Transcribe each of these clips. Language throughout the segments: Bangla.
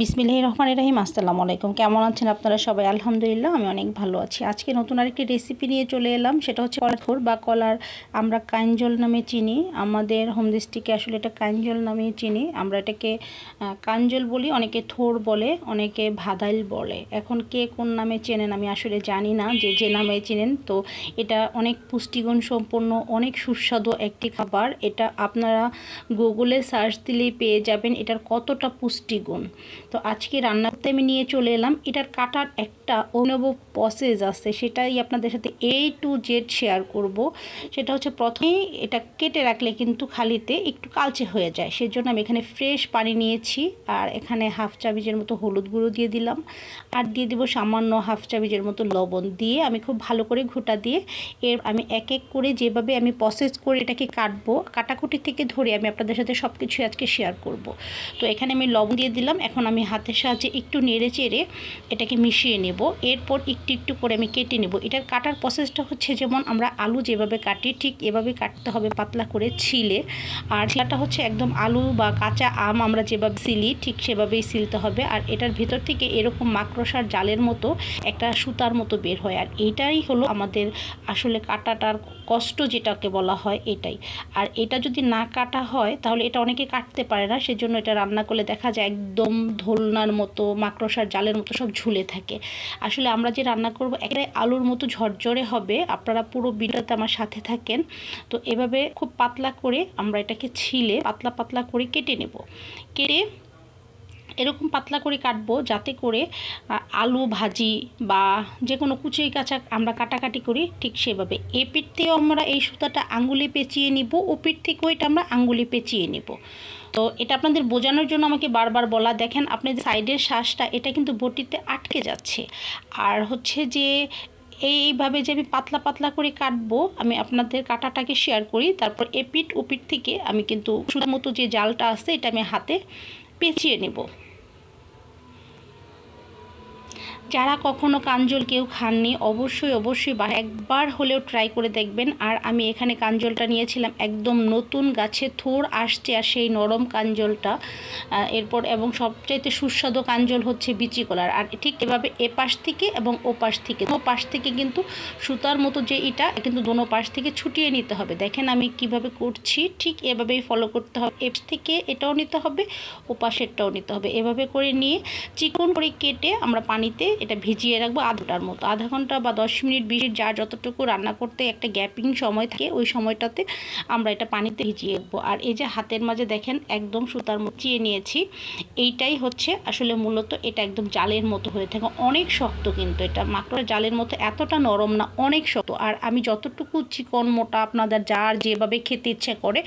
বিসমিল্লাহ রহমান রাহিম, আসসালামু আলাইকুম। কেমন আছেন আপনারা সবাই? আলহামদুলিল্লাহ, আমি অনেক ভালো আছি। আজকে নতুন আরেকটি রেসিপি নিয়ে চলে এলাম। সেটা হচ্ছে কলার থোর বা কলার আমরা কাঞ্জল নামে চিনি। আমাদের হোম ডিস্ট্রিক্টে আসলে এটা কাঞ্জল নামে চিনি। আমরা এটাকে কাঞ্জল বলি, অনেকে থোর বলে, অনেকে ভাদাইল বলে। এখন কে কোন নামে চেনেন আমি আসলে জানি না, যে যে নামে চেনেন। তো এটা অনেক পুষ্টিগুণ সম্পন্ন, অনেক সুস্বাদু একটি খাবার। এটা আপনারা গুগলে সার্চ দিলেই পেয়ে যাবেন। এটার কতটা পুষ্টিগুণ? তো আজকে রান্না করতে আমি নিয়ে চলে এলাম। এটার কাটার একটা অভিনব প্রসেস আছে, সেটাই আপনাদের সাথে এ টু জেড শেয়ার করব। সেটা হচ্ছে প্রথমেই এটা কেটে রাখলে কিন্তু খালিতে একটু কালচে হয়ে যায়। সেজন্য আমি এখানে ফ্রেশ পানি নিয়েছি আর এখানে হাফ চাবিজের মতো হলুদ গুঁড়ো দিয়ে দিলাম। আর দিয়ে দিব সামান্য হাফ চাবিজের মতো লবণ দিয়ে আমি খুব ভালো করে ঘোটা দিয়ে এর আমি এক এক করে যেভাবে আমি প্রসেস করে এটাকে কাটবো, কাটাকুটি থেকে ধরে আমি আপনাদের সাথে সব কিছু আজকে শেয়ার করব। তো এখানে আমি লবণ দিয়ে দিলাম। এখন আমি হাতের সাহায্যে একটু নেড়ে চেড়ে এটাকে মিশিয়ে নেব। এরপর একটু একটু করে আমি কেটে নেব। এটার কাটার প্রসেসটা হচ্ছে যেমন আমরা আলু যেভাবে কাটি, ঠিক এভাবে কাটতে হবে পাতলা করে ছিলে। আর ছিলাটা হচ্ছে একদম আলু বা কাঁচা আম আমরা যেভাবে সিলি, ঠিক সেভাবেই সিলতে হবে। আর এটার ভেতর থেকে এরকম মাকড়সার জালের মতো একটা সুতার মতো বের হয়। আর এটাই হলো আমাদের আসলে কাটাটার কষ্ট যেটাকে বলা হয় এটাই। আর এটা যদি না কাটা হয়, তাহলে এটা অনেকে কাটতে পারে না। সেজন্য এটা রান্না করলে দেখা যায় একদম ধোলনার মতো, মাকড়সার জালের মতো সব ঝুলে থাকে। আসলে আমরা যে রান্না করব, একেবারে আলুর মতো ঝরঝরে হবে। আপনারা পুরো ভিডিওতে আমার সাথে থাকেন। তো এভাবে খুব পাতলা করে আমরা এটাকে ছিলে পাতলা পাতলা করে কেটে নেব। কেটে এরকম পাতলা করে কাটবো যাতে করে আলু ভাজি বা যে কোনো কুচি কাঁচা আমরা কাটাকাটি করি, ঠিক সেভাবে। এ পিঠ থেকেও আমরা এই সুতাটা আঙ্গুলে পেঁচিয়ে নিব, ও পিঠ থেকেও এটা আমরা আঙ্গুলে পেঁচিয়ে নিব। তো এটা আপনাদের বোঝানোর জন্য আমাকে বারবার বলা, দেখেন আপনাদের সাইডের শ্বাসটা, এটা কিন্তু বটিতে আটকে যাচ্ছে। আর হচ্ছে যে এইভাবে যে আমি পাতলা পাতলা করে কাটবো, আমি আপনাদের কাটাটাকে শেয়ার করি, তারপর এপিট ওপিট থেকে আমি কিন্তু সুতার মতো যে জালটা আছে, এটা আমি হাতে পেঁচিয়ে নেব। যারা কখনো কাঞ্জল কেউ খাননি, অবশ্যই অবশ্যই বা একবার হলেও ট্রাই করে দেখবেন। আর আমি এখানে কাঞ্জলটা নিয়েছিলাম একদম নতুন গাছে থোর আসছে আর সেই নরম কাঞ্জলটা। এরপর এবং সবচাইতে সুস্বাদু কাঞ্জল হচ্ছে বিচি কলার। আর ঠিক এভাবে এ পাশ থেকে এবং ও পাশ থেকে ও পাশ থেকে কিন্তু সুতার মতো যে এটা কিন্তু দোনো পাশ থেকে ছুটিয়ে নিতে হবে। দেখেন আমি কীভাবে করছি, ঠিক এভাবেই ফলো করতে হবে। এ থেকে এটাও নিতে হবে ও পাশেরটাও নিতে হবে। এভাবে করে নিয়ে চিকন করে কেটে আমরা পানিতে এটা ভিজিয়ে রাখব আধ ঘণ্টার মতো। আধা ঘণ্টা বা দশ মিনিট বিশ যা যতটুকু রান্না করতে একটা গ্যাপিং সময় থাকে, ওই সময়টাতে আমরা এটা পানিতে ভিজিয়ে রাখব। আর এই যে হাতের মাঝে দেখেন একদম সুতার মুচিয়ে নিয়েছি, এইটাই হচ্ছে আসলে মূলত এটা একদম জালের মতো হয়ে থাকে। অনেক শক্ত কিন্তু এটা। মাত্র জালের মতো এতটা নরম না, অনেক শক্ত। আর আমি যতটুকু চিকন, মোটা আপনাদের যার যেভাবে খেতে ইচ্ছে করে,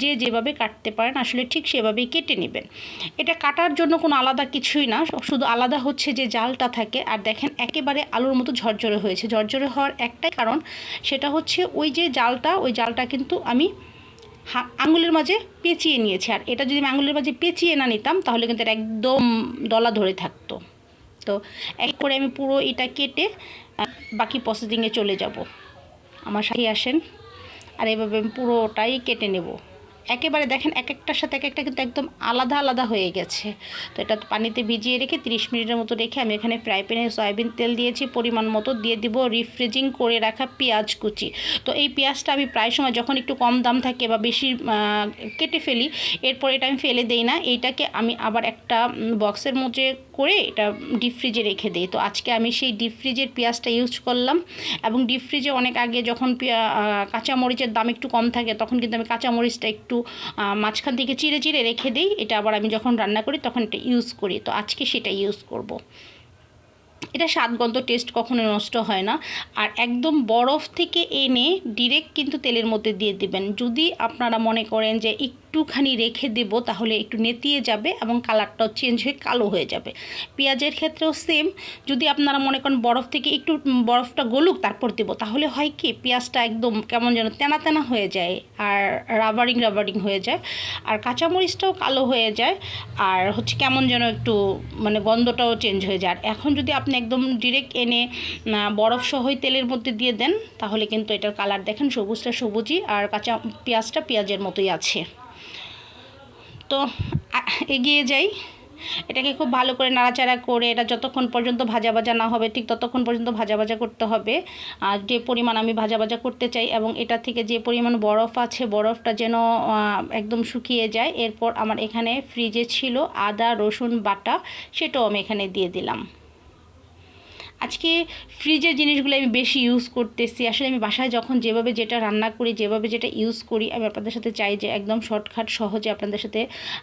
যে যেভাবে কাটতে পারেন আসলে ঠিক সেভাবেই কেটে নেবেন। এটা কাটার জন্য কোনো আলাদা কিছুই না, শুধু আলাদা হচ্ছে যে জালটা থাকে আর দেখেন, একেবারে আলুর মতো ঝরঝরে হয়েছে। ঝরঝরে হওয়ার একটাই কারণ সেটা হচ্ছে ওই যে জালটা, ওই জালটা কিন্তু আমি আঙুলের মাঝে পেঁচিয়ে নিয়েছি। আর এটা যদি আমি আঙুলের মাঝে পেঁচিয়ে না নিতাম, তাহলে কিন্তু এটা একদম দলা ধরে থাকতো। তো এক করে আমি পুরো এটা কেটে বাকি প্রসেসিংয়ে চলে যাব। আমার সাথে আসেন, আর এভাবে আমি পুরোটাই কেটে নেব। একেবারে দেখেন এক একটার সাথে এক একটা কিন্তু একদম আলাদা আলাদা হয়ে গেছে। তো এটা পানিতে ভিজিয়ে রেখে তিরিশ মিনিটের মতো রেখে আমি এখানে ফ্রাই প্যানে সয়াবিন তেল দিয়েছি, পরিমাণ মতো দিয়ে দিব রিফ্রিজিং করে রাখা পেঁয়াজ কুচি। তো এই পেঁয়াজটা আমি প্রায় সময় যখন একটু কম দাম থাকে বা বেশি কেটে ফেলি, এরপর এটা আমি ফেলে দেই না। এইটাকে আমি আবার একটা বক্সের মধ্যে করে এটা ডিপ ফ্রিজে রেখে দিই। তো আজকে আমি সেই ডিপ ফ্রিজের পেঁয়াজটা ইউজ করলাম এবং ডিপ ফ্রিজে অনেক আগে যখন কাঁচামরিচের দাম একটু কম থাকে তখন কিন্তু আমি কাঁচামরিচটা একটু মাঝখান থেকে চিড়ে চিড়ে রেখে দিই। এটা আবার আমি যখন রান্না করি তখন এটা ইউজ করি। তো আজকে সেটা ইউজ করব। এটা স্বাদগন্ধ টেস্ট কখনো নষ্ট হয় না। আর একদম বরফ থেকে এনে ডিরেক্ট কিন্তু তেলের মধ্যে দিয়ে দিবেন। যদি আপনারা মনে করেন যে একটুখানি রেখে দেব, তাহলে একটু নেতিয়ে যাবে এবং কালারটাও চেঞ্জ হয়ে কালো হয়ে যাবে। পেঁয়াজের ক্ষেত্রেও সেম যদি আপনারা মনে করেন বরফ থেকে একটু বরফটা গলুক, তারপর দেবো। তাহলে হয় কি, পেঁয়াজটা একদম কেমন যেন তেনা তেনা হয়ে যায় আর রাবারিং রাবারিং হয়ে যায়। আর কাঁচামরিচটাও কালো হয়ে যায় আর হচ্ছে কেমন যেন একটু মানে গন্ধটাও চেঞ্জ হয়ে যায়। আর এখন যদি আপনি একদম ডিরেক্ট এনে বরফ সহই তেলের মধ্যে দিয়ে দেন, তাহলে কিন্তু এটার কালার দেখেন, সবুজটা সবুজই আর কাঁচা পেঁয়াজটা পেঁয়াজের মতোই আছে। তো এগিয়ে যাই। এটাকে খুব ভালো করে নাড়াচাড়া করে, এটা যতক্ষণ পর্যন্ত ভাজা ভাজা না হবে, ঠিক ততক্ষণ পর্যন্ত ভাজা ভাজা করতে হবে। আর যে পরিমাণ আমি ভাজা ভাজা করতে চাই এবং এটা থেকে যে পরিমাণ বরফ আছে, বরফটা যেন একদম শুকিয়ে যায়। এরপর আমার এখানে ফ্রিজে ছিল আদা, রসুন বাটা, সেটাও আমি এখানে দিয়ে দিলাম। আজকে ফ্রিজের জিনিসগুলো আমি বেশি ইউজ করতেছি। আসলে আমি বাসায় যখন যেভাবে যেটা রান্না করি, যেভাবে যেটা ইউজ করি, আমি আপনাদের সাথে চাই যে একদম শর্টকাট সহজে আপনাদের সাথে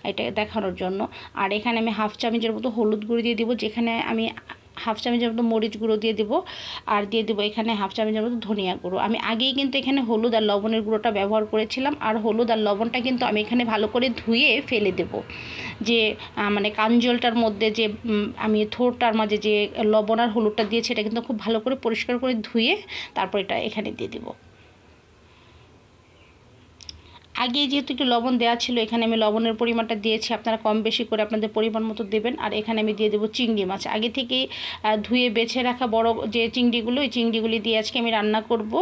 এটা দেখানোর জন্য। আর এখানে আমি হাফ চামচের মতো হলুদ গুঁড়ো দিয়ে দিব, যেখানে আমি হাফ চামচের মতো মরিচ গুঁড়ো দিয়ে দেবো আর দিয়ে দেবো এখানে হাফ চামচের মতো ধনিয়া গুঁড়ো। আমি আগেই কিন্তু এখানে হলুদ আর লবণের গুঁড়োটা ব্যবহার করেছিলাম আর হলুদ আর লবণটা কিন্তু আমি এখানে ভালো করে ধুয়ে ফেলে দেব। যে মানে কাঞ্জলটার মধ্যে যে আমি থোরটার মাঝে যে লবণ আর হলুদটা দিয়েছি, এটা কিন্তু খুব ভালো করে পরিষ্কার করে ধুয়ে তারপর এটা এখানে দিয়ে দেবো। আগে যেহেতু একটু লবণ দেওয়া ছিল, এখানে আমি লবণের পরিমাণটা দিয়েছি, আপনারা কম বেশি করে আপনাদের পরিমাণ মতো দেবেন। আর এখানে আমি দিয়ে দেবো চিংড়ি মাছ। আগে থেকে ধুয়ে বেছে রাখা বড় যে চিংড়িগুলো, ওই চিংড়িগুলি দিয়ে আজকে আমি রান্না করব।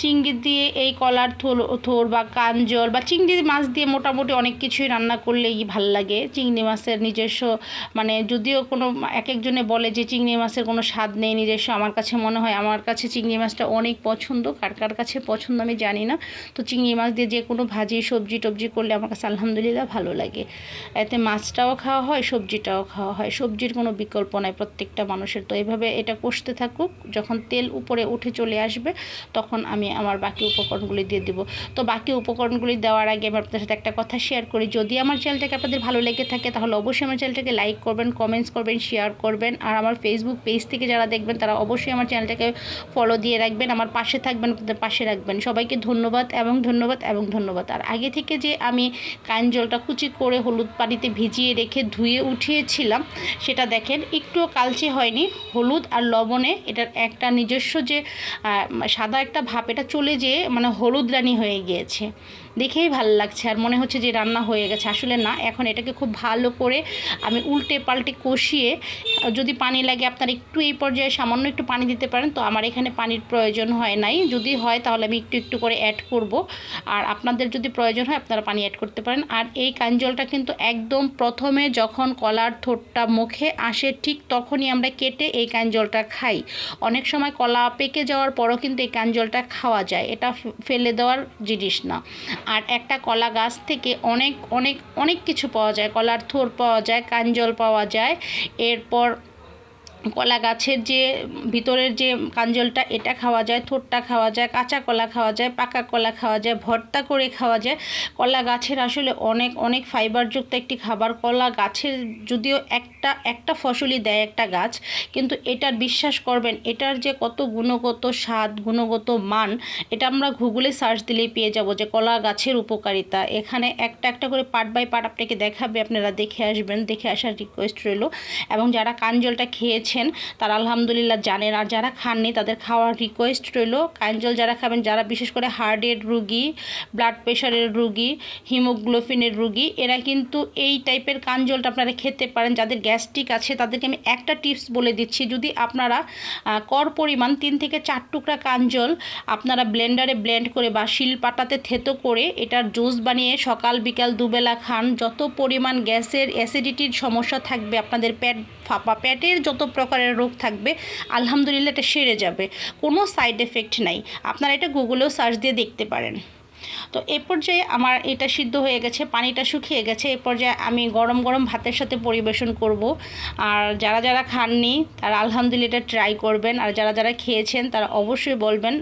চিংড়ি দিয়ে এই কলার থোল, থোর বা কাঞ্জল বা চিংড়ি মাছ দিয়ে মোটামুটি অনেক কিছুই রান্না করলেই ভালো লাগে। চিংড়ি মাছের নিজস্ব মানে যদিও কোনো এক একজনে বলে যে চিংড়ি মাছের কোনো স্বাদ নেই নিজস্ব, আমার কাছে মনে হয় আমার কাছে চিংড়ি মাছটা অনেক পছন্দ, কার কার কাছে পছন্দ আমি জানি না। তো চিংড়ি মাছ দিয়ে যে কোনো ভাজি, সবজি টবজি করলে আমার কাছে আলহামদুলিল্লাহ ভালো লাগে। এতে মাছটাও খাওয়া হয়, সবজিটাও খাওয়া হয়, সবজির কোনো বিকল্প নাই প্রত্যেকটা মানুষের। তো এভাবে এটা কষতে থাকুক, যখন তেল উপরে উঠে চলে আসবে, তখন আমি আমার বাকি উপকরণগুলি দিয়ে দিব। তো বাকি উপকরণগুলি দেওয়ার আগে আমি আপনাদের সাথে একটা কথা শেয়ার করি। যদি আমার চ্যানেলটাকে আপনাদের ভালো লেগে থাকে, তাহলে অবশ্যই আমার চ্যানেলটাকে লাইক করবেন কমেন্টস করবেন শেয়ার করবেন। আর আমার ফেসবুক পেজ থেকে যারা দেখবেন, তারা অবশ্যই আমার চ্যানেলটাকে ফলো দিয়ে রাখবেন, আমার পাশে থাকবেন, আপনাদের পাশে রাখবেন। সবাইকে ধন্যবাদ এবং ধন্যবাদ এবং ধন্যবাদ। আর আগে থেকে যে আমি কাঞ্জলটা কুচি করে হলুদ পানিতে ভিজিয়ে রেখে ধুয়ে উঠিয়েছিলাম, সেটা দেখেন একটুও কালচে হয়নি। হলুদ আর লবণে এটার একটা নিজস্ব যে সাদা একটা ভাপ চলে যেয়ে মানে হলুদ রানি হয়ে গিয়েছে। দেখেই ভালো লাগছে। আর মনে হচ্ছে যে রান্না হয়ে গেছে। আসলে না, এখন এটাকে খুব ভালো করে আমি উল্টে পাল্টে কষিয়ে যদি পানি লাগে আপনার একটু এই পর্যায়ে সামান্য একটু পানি দিতে পারেন, তো আমার এখানে পানির প্রয়োজন হয় নাই। যদি হয় তাহলে আমি একটু একটু করে অ্যাড করব। আর আপনাদের যদি প্রয়োজন হয় আপনারা পানি অ্যাড করতে পারেন। আর এই কাঞ্জলটা কিন্তু একদম প্রথমে যখন কলার থোটটা মুখে আসে ঠিক তখনই আমরা কেটে এই কাঞ্জলটা খাই। অনেক সময় কলা পেকে যাওয়ার পরও কিন্তু এই কাঞ্জলটা খাওয়া যায়। এটা ফেলে দেওয়ার জিনিস না। আর একটা কলা গাছ থেকে অনেক অনেক অনেক কিছু পাওয়া যায়। কলার থোর পাওয়া যায়, কাঞ্জল পাওয়া যায়। এরপর কলা গাছের যে ভিতরের যে কাঞ্জলটা, এটা খাওয়া যায় থোরটা খাওয়া যায়, কাঁচা কলা খাওয়া যায়, পাকা কলা খাওয়া যায়, ভর্তা করে খাওয়া যায়। কলা গাছের আসলে অনেক অনেক ফাইবারযুক্ত একটি খাবার। কলা গাছের যদিও একটা একটা ফসলই দেয় একটা গাছ, কিন্তু এটার বিশ্বাস করবেন, এটার যে কত গুণগত স্বাদ, গুণগত মান, এটা আমরা গুগলে সার্চ দিলেই পেয়ে যাব যে কলা গাছের উপকারিতা। এখানে একটা একটা করে পার্ট বাই পার্ট আপনাকে দেখাবে, আপনারা দেখে আসবেন, দেখে আসার রিকোয়েস্ট রইল। এবং যারা কাঞ্জলটা খেয়েছেন তারা আলহামদুলিল্লাহ জানেন আর যারা খাননি তাদের খাওয়ার রিকোয়েস্ট রইল। কাঞ্জল যারা খাবেন, যারা বিশেষ করে হার্টের রুগী ব্লাড প্রেশারের রুগী হিমোগ্লোবিনের রুগী, এরা কিন্তু এই টাইপের কাঞ্জলটা আপনারা খেতে পারেন, যাদের গ্যাস্ট্রিক আছে তাদেরকে আমি একটা টিপস বলে দিচ্ছি। যদি আপনারা কর পরিমাণ তিন থেকে চার টুকরা কাঞ্জল আপনারা ব্লেন্ডারে ব্লেন্ড করে বা শিলপাটাতে থেতো করে এটার জুস বানিয়ে সকাল, বিকাল দুবেলা খান। যত পরিমাণ গ্যাসের অ্যাসিডিটির সমস্যা থাকবে আপনাদের পেট ফাঁপা পেটের যত প্রকারের রোগ থাকবে, আলহামদুলিল্লাহ এটা সেরে যাবে। কোনো সাইড এফেক্ট নাই। আপনারা এটা গুগলেও সার্চ দিয়ে দেখতে পারেন। তো এ পর্যায়ে আমার এটা সিদ্ধ হয়ে গেছে, পানিটা শুকিয়ে গেছে। এ পর্যায়ে আমি গরম গরম ভাতের সাথে পরিবেশন করব। আর যারা যারা খাননি, তারা আলহামদুলিল্লাহ এটা ট্রাই করবেন। আর যারা যারা খেয়েছেন, তারা অবশ্যই বলবেন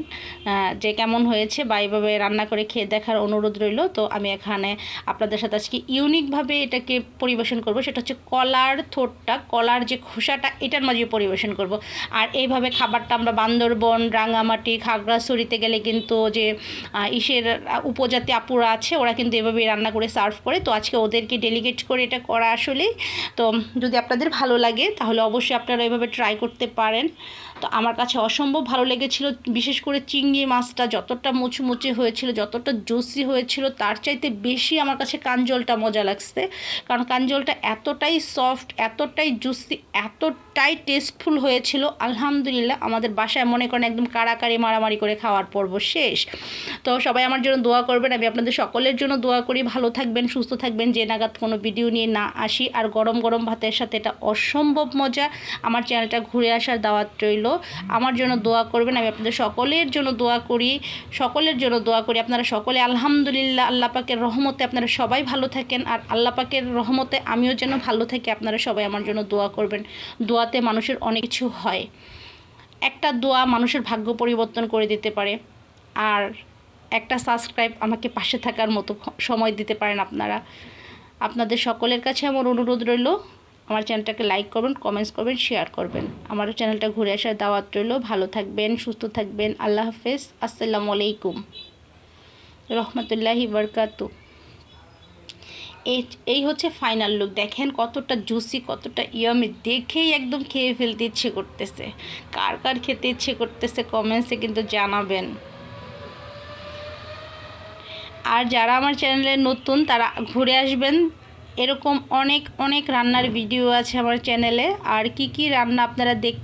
যে কেমন হয়েছে বা এইভাবে রান্না করে খেয়ে দেখার অনুরোধ রইল। তো আমি এখানে আপনাদের সাথে আজকে ইউনিকভাবে এটাকে পরিবেশন করব। সেটা হচ্ছে কলার থোটটা, কলার যে খোসাটা, এটার মাঝে পরিবেশন করব। আর এইভাবে খাবারটা আমরা বান্দরবন, রাঙামাটি, খাগড়াছড়িতে গেলে কিন্তু যে ইসের উপজাতি আপুরা আছে, ওরা কিন্তু এভাবে রান্না করে সার্ভ করে। তো আজকে ওদেরকে ডেলিগেট করে এটা করা আসলে তো যদি আপনাদের ভালো লাগে, তাহলে অবশ্যই আপনারা এভাবে ট্রাই করতে পারেন। তো আমার কাছে অসম্ভব ভালো লেগেছিল, বিশেষ করে চিংড়ি মাছটা যতটা মুচমুচে হয়েছিল, যতটা জুসি হয়েছিল, তার চাইতে বেশি আমার কাছে কাঞ্জলটা মজা লাগছে। কারণ কাঞ্জলটা এতটাই সফট, এতটাই জুসি, এতটাই টেস্টফুল হয়েছিল। আলহামদুলিল্লাহ, আমাদের বাসায় মনে করেন একদম কাড়াকাড়ি, মারামারি করে খাওয়ার পর্ব শেষ। তো সবাই আমার জন্য দোয়া করবেন, আমি আপনাদের সকলের জন্য দোয়া করি। ভালো থাকবেন, সুস্থ থাকবেন, যে নাগাদ কোনো ভিডিও নিয়ে না আসি। আর গরম গরম ভাতের সাথে এটা অসম্ভব মজা। আমার চ্যানেলটা ঘুরে আসার দাওয়াত রইল। আমার জন্য দোয়া করবেন, আমি আপনাদের সকলের জন্য দোয়া করি, সকলের জন্য দোয়া করি। আপনারা সকলে আলহামদুলিল্লাহ, আল্লাহ পাকের রহমতে আপনারা সবাই ভালো থাকেন। আর আল্লাহ পাকের রহমতে আমিও যেন ভালো থাকি, আপনারা সবাই আমার জন্য দোয়া করবেন। দোয়াতে মানুষের অনেক কিছু হয়। একটা দোয়া মানুষের ভাগ্য পরিবর্তন করে দিতে পারে। আর একটা সাবস্ক্রাইব আমাকে পাশে থাকার মতো সময় দিতে পারেন আপনারা। আপনাদের সকলের কাছে আমার অনুরোধ রইল। আমার চ্যানেলটাকে লাইক করবেন কমেন্টস করবেন শেয়ার করবেন। আমার চ্যানেলটা ঘুরে আসার দাওয়াত রইল। ভালো থাকবেন, সুস্থ থাকবেন। আল্লাহ হাফেজ। আসসালামু আলাইকুম। রহমতুল্লাহি বরকাতু। এই হচ্ছে ফাইনাল লুক দেখেন কতটা জুসি কতটা ইয়ামি দেখেই একদম খেয়ে ফেলতে ইচ্ছে করতেছে। কার কার খেতে ইচ্ছে করতেছে কমেন্টসে কিন্তু জানাবেন। আর যারা আমার চ্যানেলে নতুন, তারা ঘুরে আসবেন। এরকম অনেক অনেক রান্নার ভিডিও আছে আমার চ্যানেলে আর কি কি রান্না আপনারা দেখ